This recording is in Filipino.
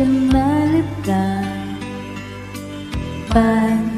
ฉันมาหรือเปล่าปาน